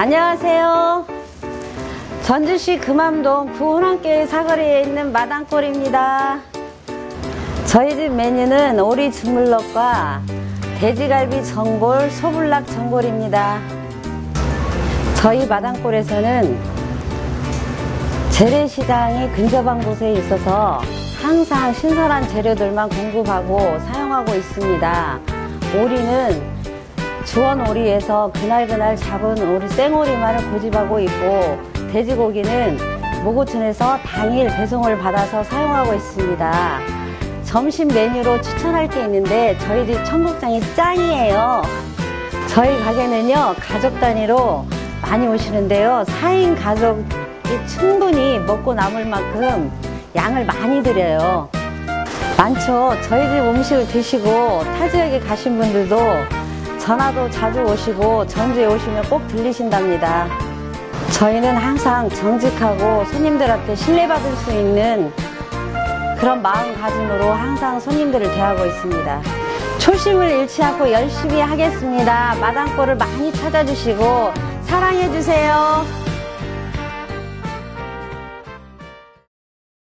안녕하세요. 전주시 금암동 구운항교회 사거리에 있는 마당골입니다. 저희 집 메뉴는 오리 주물럭과 돼지갈비 전골, 소불락 전골입니다. 저희 마당골에서는 재래시장이 근접한 곳에 있어서 항상 신선한 재료들만 공급하고 사용하고 있습니다. 오리는 주원 오리에서 그날그날 잡은 오리 생오리만을 고집하고 있고 돼지고기는 모고촌에서 당일 배송을 받아서 사용하고 있습니다. 점심 메뉴로 추천할 게 있는데 저희 집 청국장이 짱이에요. 저희 가게는요 가족 단위로 많이 오시는데요 4인 가족이 충분히 먹고 남을 만큼 양을 많이 드려요 많죠 저희 집 음식을 드시고 타 지역에 가신 분들도 전화도 자주 오시고 전주에 오시면 꼭 들리신답니다 저희는 항상 정직하고 손님들한테 신뢰받을 수 있는 그런 마음가짐으로 항상 손님들을 대하고 있습니다. 초심을 잃지 않고 열심히 하겠습니다. 마당골을 많이 찾아주시고 사랑해주세요.